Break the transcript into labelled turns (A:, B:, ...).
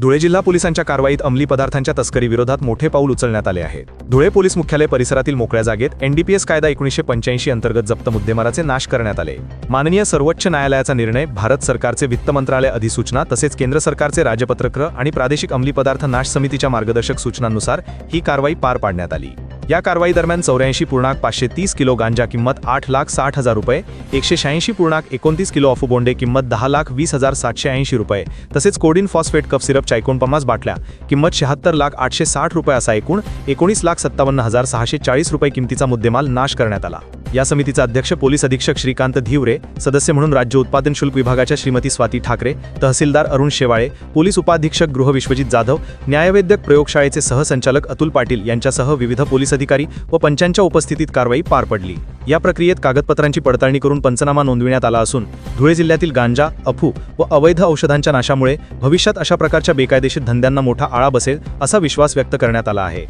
A: धुळे जिल्हा पोलिसांच्या कारवाईत अंमली पदार्थांच्या तस्करी विरोधात मोठे पाऊल उचलण्यात आले आहे धुळे पोलीस मुख्यालय परिसरातील मोकळ्या जागेत एनडीपीएस कायदा एकोणीसशे पंच्याऐंशी अंतर्गत जप्त मुद्देमाराचे नाश करण्यात आले. माननीय सर्वोच्च न्यायालयाचा निर्णय भारत सरकारचे वित्त मंत्रालय अधिसूचना तसेच केंद्र सरकारचे राजपत्रक आणि प्रादेशिक अंमली पदार्थ नाश समितीच्या मार्गदर्शक सूचनांनुसार ही कारवाई पार पाडण्यात आली. या कारवाई दरम्यान चौऱ्याऐंशी पूर्णांक पाचशे तीस किलो गांजा किंमत आठ लाख साठ हजार रुपये एकशे शहाऐंशी पूर्णांक एकोणतीस किलो अफुबोंडे किंमत दहा लाख वीस हजार सातशे ऐंशी रुपये तसेच कोडिन फॉस्फेट कफ सिरप चायकोन बाटल्या किंमत शहात्तर लाख आठशे साठ रुपये असा एकूण एकोणीस लाख सत्तावन्न हजार सहाशे चाळीस रुपये किमतीचा मुद्देमाल नाश करण्यात आला. या समितीचा अध्यक्ष पोलीस अधीक्षक श्रीकांत धिवरे सदस्य म्हणून राज्य उत्पादन शुल्क विभागाच्या श्रीमती स्वाती ठाकरे तहसीलदार अरुण शेवाळे पोलीस उपाधीक्षक गृह विश्वजित जाधव न्यायवैद्यक प्रयोगशाळेचे सहसंचालक अतुल पाटील यांच्यासह विविध पोलीस अधिकारी व पंचांच्या उपस्थितीत कारवाई पार पडली. या प्रक्रियेत कागदपत्रांची पडताळणी करून पंचनामा नोंदविण्यात आला असून धुळे जिल्ह्यातील गांजा अफू व अवैध औषधांच्या नाशामुळे भविष्यात अशा प्रकारच्या बेकायदेशीर धंद्यांना मोठा आळा बसेल असा विश्वास व्यक्त करण्यात आला आहे.